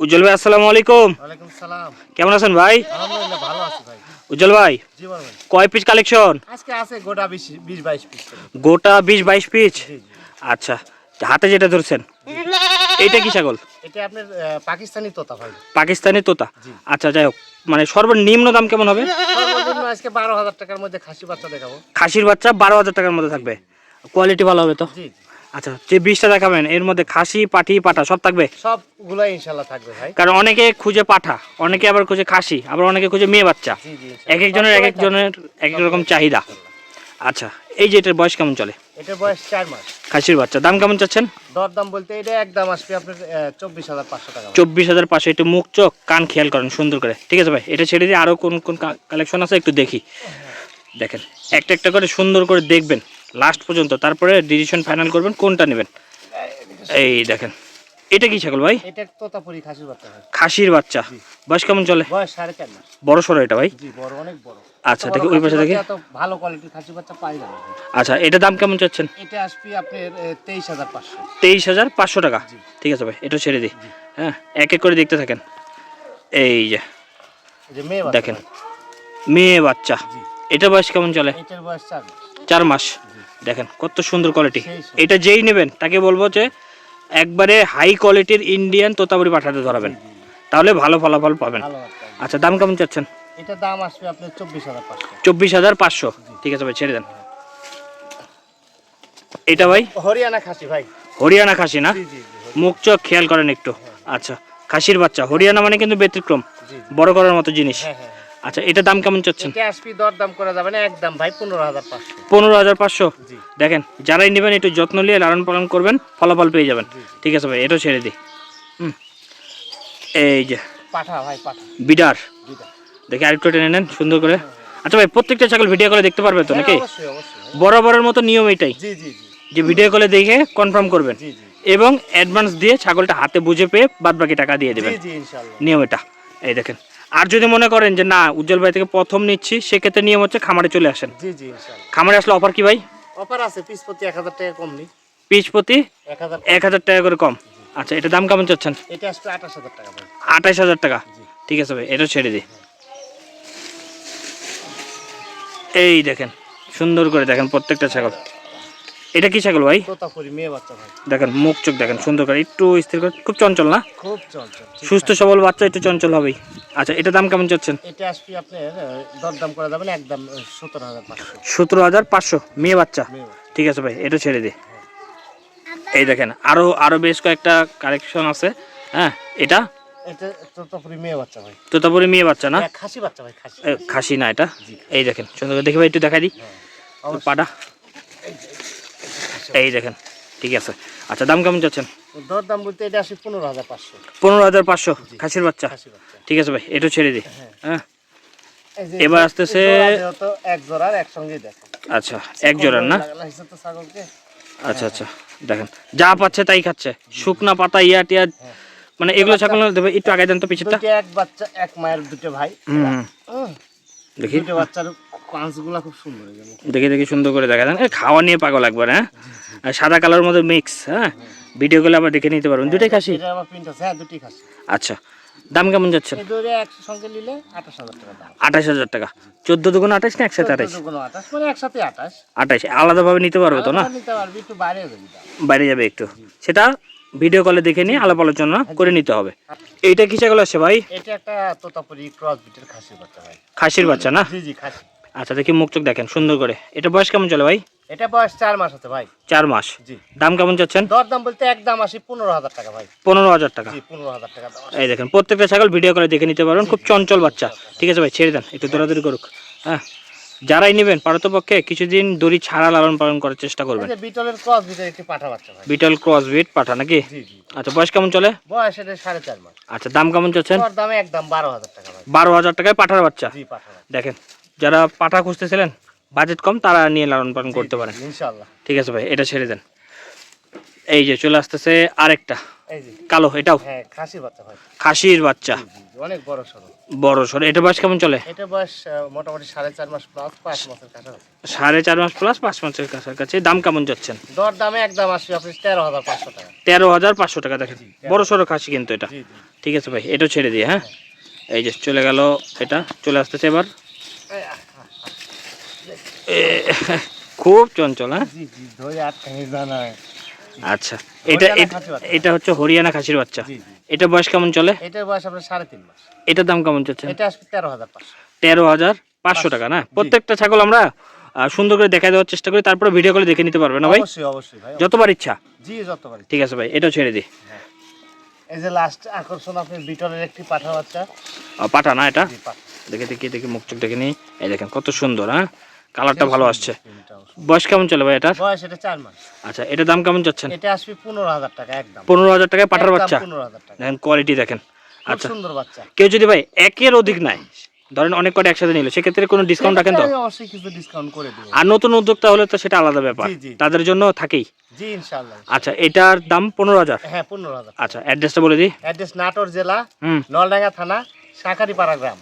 উজ্জ্বল ভাই আসসালামু আলাইকুম। ওয়ালাইকুম সালাম। কেমন আছেন ভাই? আলহামদুলিল্লাহ ভালো আছি ভাই। উজ্জ্বল ভাই জীবন ভাই। কয় পিস কালেকশন আজকে আছে গোটা বিশ বিশ বাইশ পিস গোটা বিশ বাইশ পিস জি জি। আচ্ছা হাতে যেটা ধরছেন এটা কি ছাগল? এটা আপনার পাকিস্তানি তোতা ভাই। পাকিস্তানি তোতা? আচ্ছা যাই হোক মানে সর্বনিম্ন দাম কেমন হবে? সর্বনিম্ন আজকে বারো হাজার টাকার মধ্যে খাসি বাচ্চা দেখাবো। খাসির বাচ্চা বারো হাজার টাকার মধ্যে থাকবে। কোয়ালিটি ভালো হবে তো? জি জি। আচ্ছা যে বিশটা দেখাবেন এর মধ্যে খাসি পাঠি পাঠা সব থাকবে? সবগুলাই ইনশাল্লাহ থাকবে ভাই। কারণ অনেকে খুঁজে পাঠা অনেকে আবার খুঁজে খাসি আবার অনেকে খুঁজে মেয়ে বাচ্চা। এক একজনের এক একজনের এক এক রকম চাহিদা। আচ্ছা এই যে এটার বয়স কেমন চলে? এটা বয়স চার মাস। খাসির বাচ্চা দাম কেমন চাচ্ছেন? দর দাম বলতে এটা একদম আসবে আপনার চব্বিশ হাজার পাঁচশো টাকা। চব্বিশ হাজার পাঁচশো একটু মুখ চোখ কান খেয়াল করেন সুন্দর করে। ঠিক আছে ভাই এটা ছেড়ে দিয়ে আরও কোন কোন কালেকশন আছে? একটু দেখি। দেখেন একটা একটা করে সুন্দর করে দেখবেন। লাস্ট পর্যন্ত তারপরে ডিসিশন ফাইনাল করবেন কোনটা নেবেন? এই দেখেন এটা কি ছাগল ভাই? এটা তোতাপুরি খাসির বাচ্চা খাসির বাচ্চা। বয়স কেমন চলে? বয়স সাড়ে চার মাস। বড় সড়ো এটা ভাই? জি বড় অনেক বড়। আচ্ছা দেখি ওই পাশে দেখি। এত ভালো কোয়ালিটির খাসির বাচ্চা পাই যাবে আচ্ছা এটা দাম কেমন চাচ্ছেন? এটা আসবে আপনার তেইশ হাজার পাঁচশো। তেইশ হাজার পাঁচশো টাকা। ঠিক আছে ভাই এটা ছেড়ে দিই। হ্যাঁ এক এক করে দেখতে থাকেন। এই যে দেখেন। মেয়ে বাচ্চা। এটা বয়স কেমন চলে? এটার বয়স চার মাস। চার মাস। দেখেন কত সুন্দর কোয়ালিটি এটা যেই নেবেন তাকে বলব যে একবারে হাই কোয়ালিটির ইন্ডিয়ান তোতাপুরি পাঠাতে ধরাবেন। তাহলে ভালো ফলাফল পাবেন। আচ্ছা দাম কেমন চাচ্ছেন? এটার দাম আসবে আপনার চব্বিশ হাজার চব্বিশ হাজার পাঁচশো। ঠিক আছে ভাই ছেড়ে দেন। এটা ভাই? হরিয়ানা খাসি ভাই। হরিয়ানা খাসি না? মুখ চোখ খেয়াল করেন একটু। আচ্ছা খাসির বাচ্চা। হরিয়ানা মানে কিন্তু ব্যতিক্রম। বড় করার মতো জিনিস। হ্যাঁ হ্যাঁ। আচ্ছা এটা দাম কেমন চাচ্ছেন? এটা আসবে দর দাম করা যাবে না একদম ভাই পনেরো হাজার পাঁচশো। পনেরো হাজার পাঁচশো? জি। দেখেন যারাই নেবেন একটু যত্ন নিয়ে লালন পালন করবেন ফলাফল পেয়ে যাবেন। ঠিক আছে ভাই এটাও ছেড়ে দিই। হুম। এই যে। পাঠা ভাই পাঠা। বিডার। দেখে আরেকটু টেনে নেন সুন্দর করে। আচ্ছা ভাই প্রত্যেকটা ছাগল ভিডিও করে দেখতে পারবে তো নাকি? হ্যাঁ, অবশ্যই অবশ্যই। বরাবরের মতো নিয়ম এটাই। জি জি জি। যে ভিডিও কলে দেখে কনফার্ম করবেন। জি জি। এবং অ্যাডভান্স দিয়ে ছাগলটা হাতে বুঝে পেয়ে বাদ বাকি টাকা দিয়ে দেবেন। জি জি ইনশাল্লাহ। নিয়ম এটা। এই দেখেন আর যদি মনে করেন যে না উজ্জ্বল ভাই থেকে প্রথম নিচ্ছি সেক্ষেত্রে নিয়ম হচ্ছে খামারে চলে আসেন। জি জি খামারে আসলে অফার কি ভাই? অফার আছে পিস প্রতি এক হাজার টাকা কম নেই। পিস প্রতি এক হাজার টাকা। করে কম। আচ্ছা এটা দাম কেমন চাচ্ছেন? এটা আসবে আঠাশ হাজার টাকা আঠাশ হাজার টাকা। ঠিক আছে ভাই এটা ছেড়ে দিই। এই দেখেন সুন্দর করে দেখেন প্রত্যেকটা ছাগল। এটা কি ছাগল ভাই? তোতাপুরি মেয়ে বাচ্চা ভাই। দেখেন মুখ চোখ দেখেন সুন্দর করে একটু স্থির করে খুব চঞ্চল না? খুব ঠিক সুস্থ সবল বাচ্চা একটু চঞ্চল হবেই। আচ্ছা এটা দাম কেমন চাচ্ছেন? এটা আসবে দরদাম করা যাবে না একদম সতেরো হাজার পাঁচশো। সতেরো হাজার পাঁচশো মেয়ে বাচ্চা? ঠিক আছে ভাই এটা ছেড়ে দে। এই দেখেন আরও আরও বেশ কয়েকটা কালেকশন আছে। হ্যাঁ এটা? এটা তোতাপুরি মেয়ে বাচ্চা ভাই। তো তারপরে মেয়ে বাচ্চা না? হ্যাঁ, খাসি বাচ্চা ভাই খাসি। না এটা? এই দেখেন সুন্দর করে দেখি ভাই একটু দেখাই দিই। হ্যাঁ, পাটা। এই দেখেন ঠিক আছে। আচ্ছা দাম কেমন চাচ্ছেন? দরদাম বলতে এটা আসবে পনেরো হাজার পাঁচশো। পনেরো হাজার পাঁচশো খাসির বাচ্চা? ঠিক আছে ভাই এটা ছেড়ে দিই হ্যাঁ। এবার আসতেছে- এক জোড়ার একসঙ্গেই দেখো। আচ্ছা এক জোড়ার না? তো ছাগলকে। আচ্ছা আচ্ছা দেখেন যা পাচ্ছে তাই খাচ্ছে। শুকনা পাতা ইয়া টিয়া মানে এগুলো ছাগল দেবে একটু আগে দেন তো পিছিটা দুটো এক বাচ্চা এক মায়ের দুটো ভাই। দেখি। দুটো বাচ্চার খুব সুন্দর। দেখি দেখি সুন্দর করে দেখা দেন এ, খাওয়া নিয়ে পাগল একবার হ্যাঁ? আর সাদা কালার মধ্যে মিক্স হ্যাঁ? ভিডিও গুলো আবার দেখে নিতে পারবেন। দুটাই খাসি? হ্যাঁ দুটি খাসি। আচ্ছা দাম কেমন যাচ্ছে? আঠাশ হাজার টাকা চোদ্দ দুগুণ আঠাশ না একসাথে আঠাশ? আঠাশ মানে আঠাশ। আঠাশ আলাদাভাবে নিতে পারবে তো না? বাইরে যাবি একটু। সেটা ভিডিও কলে দেখে নিয়ে আলাপ আলোচনা করে নিতে হবে। এইটা কিসে ছাগল আছে ভাই? এটা একটা তোতাপুরি ক্রস বিটের খাসি বাচ্চা ভাই। খাসির বাচ্চা না? জি জি খাসি। আচ্ছা দেখি মুখ চোখ দেখেন সুন্দর করে। এটা বয়স কেমন চলে ভাই? এটা বয়স চার মাস হতে ভাই। চার মাস। জি। দাম কেমন চাচ্ছেন? দর দাম বলতে একদম আসি পনেরো হাজার টাকা ভাই। পনেরো হাজার টাকা। পনেরো হাজার টাকা এই দেখেন প্রত্যেকটা ছাগল ভিডিও করে দেখে নিতে পারবেন খুব চঞ্চল বাচ্চা। ঠিক আছে ভাই ছেড়ে দেন একটু দৌড়াদৌড়ি করুক। হ্যাঁ যারাই নেবেন পারতপক্ষে কিছুদিন দড়ি ছাড়া লালন পালন করার চেষ্টা করবেন। বিটলের ক্রস বিটের একটি পাঠা বাচ্চা ভাই। বিটল ক্রস বিট পাঠা নাকি? আচ্ছা বয়স কেমন চলে? বয়স এটা সাড়ে চার মাস। আচ্ছা দাম কেমন দর দামে একদম বারো হাজার টাকা ভাই। বারো হাজার টাকায় পাঠার বাচ্চা। জি পাঠা বাচ্চা। দেখেন যারা পাঠা খুঁজতেছিলেন বাজেট কম তারা নিয়ে লালন পালন করতে পারেন। ইনশাল্লাহ ঠিক আছে ভাই এটা ছেড়ে দেন। এই যে চলে আসতেছে আরেকটা। কালো এটাও? হ্যাঁ খাসি বাচ্চা ভাই খাসির বাচ্চা। অনেক বড় সড়ো বড় সর। এটা বয়স কেমন চলে? এটা বয়স মোটামুটি সাড়ে চার মাস প্লাস পাঁচ মাসের কাছাকাছি। সাড়ে চার মাস প্লাস পাঁচ মাসের কাছাকাছি। দাম কেমন যাচ্ছেন? দর দামে একদম আসবে আপনি তেরো হাজার পাঁচশো টাকা। তেরো হাজার পাঁচশো টাকা দেখেন। বড় সড়ো খাসি কিন্তু এটা। ঠিক আছে ভাই এটাও ছেড়ে দিয়ে হ্যাঁ। এই যে চলে গেল এটা চলে আসতেছে এবার। খুব চঞ্চল হ্যাঁ? আচ্ছা এটা এটা-। এটা হচ্ছে হরিয়ানা খাসির বাচ্চা। এটা বয়স কেমন চলে? এটার বয়স আপনার সাড়ে তিন মাস। এটার দাম কেমন এটা তেরো হাজার পাঁচশো। তেরো হাজার পাঁচশো টাকা না? প্রত্যেকটা ছাগল আমরা সুন্দর করে দেখা দেওয়ার চেষ্টা করি তারপরে ভিডিও করে দেখে নিতে পারবে না ভাই? অবশ্যই অবশ্যই ভাই যতবার ইচ্ছা। জি যতবার ঠিক আছে ভাই এটাও ছেড়ে দিই। এই যে লাস্ট আকর্ষণ আপনি বিটলের একটি পাঠা বাচ্চা। পাঠা না এটা? দেখে দেখি দেখি মুখ চোখ দেখে নিই। এই দেখেন কত সুন্দর হ্যাঁ? কালারটা ভালো আসছে। বয়স কেমন চলে ভাই এটার? বয়স এটা চার মাস। আচ্ছা এটার দাম কেমন চাচ্ছেন এটা আসবে পনেরো হাজার টাকা একদম। পনেরো হাজার টাকায় পাঠার বাচ্চা। পনেরো হাজার টাকা। দেখেন কোয়ালিটি দেখেন। আচ্ছা। সুন্দর বাচ্চা। কেউ যদি ভাই একের অধিক নাই ধরেন অনেক কটা একসাথে নিল সেক্ষেত্রে কোনো ডিসকাউন্ট রাখেন তো? অবশ্যই কিছু ডিসকাউন্ট করে দেবো আর নতুন উদ্যোক্তা হলে তো সেটা আলাদা ব্যাপার। তাদের জন্য থাকেই। জি ইনশাল্লাহ আচ্ছা এটার দাম পনেরো হাজার? হ্যাঁ পনেরো হাজার। আচ্ছা অ্যাড্রেসটা বলে দিই। অ্যাড্রেস নাটোর জেলা হুম। নলডাঙ্গা থানা শাঁখারিপাড়া গ্রাম।